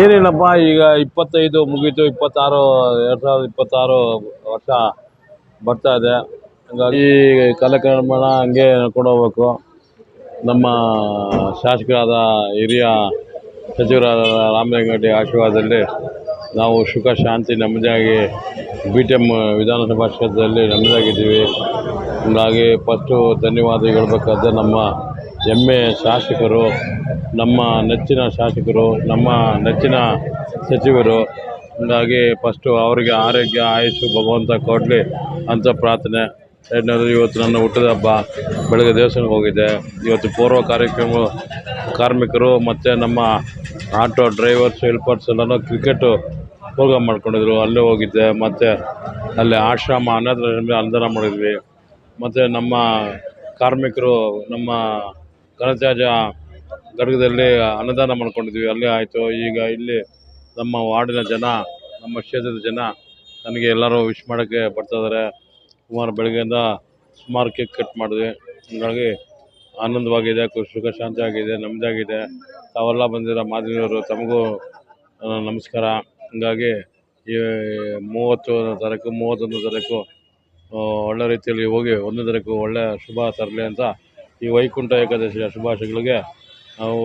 ಏನಿಲ್ಲಪ್ಪ, ಈಗ ಇಪ್ಪತ್ತೈದು ಮುಗೀತು, ಇಪ್ಪತ್ತಾರು, ಎರಡು ಸಾವಿರದ ಇಪ್ಪತ್ತಾರು ವರ್ಷ ಬರ್ತಾ ಇದೆ. ಹಂಗಾಗಿ ಕಾಲಕ್ರಮೇಣ ಹಂಗೆ ನಡ್ಕೊಂಡು ಹೋಗ್ಬೇಕು. ನಮ್ಮ ಶಾಸಕರಾದ ಹಿರಿಯ ಸಚಿವರಾದ ರಾಮಲಿಂಗಡ್ಡಿ ಆಶೀರ್ವಾದದಲ್ಲಿ ನಾವು ಸುಖ, ಶಾಂತಿ, ನೆಮ್ಮದಿಯಾಗಿ ಬಿ ಟಿ ಎಂ ವಿಧಾನಸಭಾ ಕ್ಷೇತ್ರದಲ್ಲಿ ನೆಮ್ಮದಿಯಾಗಿದ್ದೀವಿ. ಹಂಗಾಗಿ ಫಸ್ಟು ಧನ್ಯವಾದ ಹೇಳ್ಬೇಕಾದ್ರೆ ನಮ್ಮ ಹೆಮ್ಮೆಯ ಶಾಸಕರು, ನಮ್ಮ ನೆಚ್ಚಿನ ಶಾಸಕರು, ನಮ್ಮ ನೆಚ್ಚಿನ ಸಚಿವರು. ಹಾಗಾಗಿ ಫಸ್ಟು ಅವರಿಗೆ ಆರೋಗ್ಯ ಆಯುಷ್ಯ ಭಗವಂತ ಕೊಡಲಿ ಅಂತ ಪ್ರಾರ್ಥನೆ. ಎರಡನೇದು ಇವತ್ತು ನನ್ನ ಹುಟ್ಟಿದ ಹಬ್ಬ. ಬೆಳಗ್ಗೆ ದೇವಸ್ಥಾನಕ್ಕೆ ಹೋಗಿದ್ದೆ. ಇವತ್ತು ಪೂರ್ವ ಕಾರ್ಯಕ್ರಮ ಕಾರ್ಮಿಕರು ಮತ್ತು ನಮ್ಮ ಆಟೋ ಡ್ರೈವರ್ಸ್ ಹೆಲ್ಪರ್ಸ್ ಎಲ್ಲನೂ ಕ್ರಿಕೆಟು ಪ್ರೋಗ್ರಾಮ್ ಮಾಡ್ಕೊಂಡಿದ್ರು. ಅಲ್ಲೇ ಹೋಗಿದ್ದೆ. ಮತ್ತು ಅಲ್ಲಿ ಆಶ್ರಮ ಅನಾಥಾಶ್ರಮ ಅನುದಾನ ಮಾಡಿದ್ವಿ. ಮತ್ತು ನಮ್ಮ ಕಾರ್ಮಿಕರು, ನಮ್ಮ ಘನತ್ಯಾಜ್ಯ ಘಟಕದಲ್ಲಿ ಅನುದಾನ ಮಾಡ್ಕೊಂಡಿದ್ವಿ ಅಲ್ಲಿ ಆಯಿತು. ಈಗ ಇಲ್ಲಿ ನಮ್ಮ ವಾರ್ಡಿನ ಜನ, ನಮ್ಮ ಕ್ಷೇತ್ರದ ಜನ ನನಗೆ ಎಲ್ಲರೂ ವಿಶ್ ಮಾಡೋಕ್ಕೆ ಬರ್ತಾಯಿದ್ದಾರೆ ಸುಮಾರು ಬೆಳಗ್ಗೆಯಿಂದ ಸುಮಾರು ಕೇಕ್ ಕಟ್ ಮಾಡಿದ್ವಿ. ಹಂಗಾಗಿ ಆನಂದವಾಗಿದೆ ಸುಖ ಶಾಂತಿಯಾಗಿದೆ, ನೆಮ್ಮದಿಯಾಗಿದೆ. ತಾವೆಲ್ಲ ಬಂದಿರೋ ಮಾಧ್ಯಮದವರು ತಮಗೂ ನಮಸ್ಕಾರ. ಹಂಗಾಗಿ ಈ ಮೂವತ್ತು ತಾರೀಕು ಮೂವತ್ತೊಂದು ತಾರೀಕು ಒಳ್ಳೆ ರೀತಿಯಲ್ಲಿ ಹೋಗಿ ಒಂದನೇ ತಾರೀಕು ಒಳ್ಳೆ ಶುಭ ತರಲಿ ಅಂತ ಈ ವೈಕುಂಠ ಏಕಾದಶಿಯ ಶುಭಾಶಯಗಳಿಗೆ ನಾವು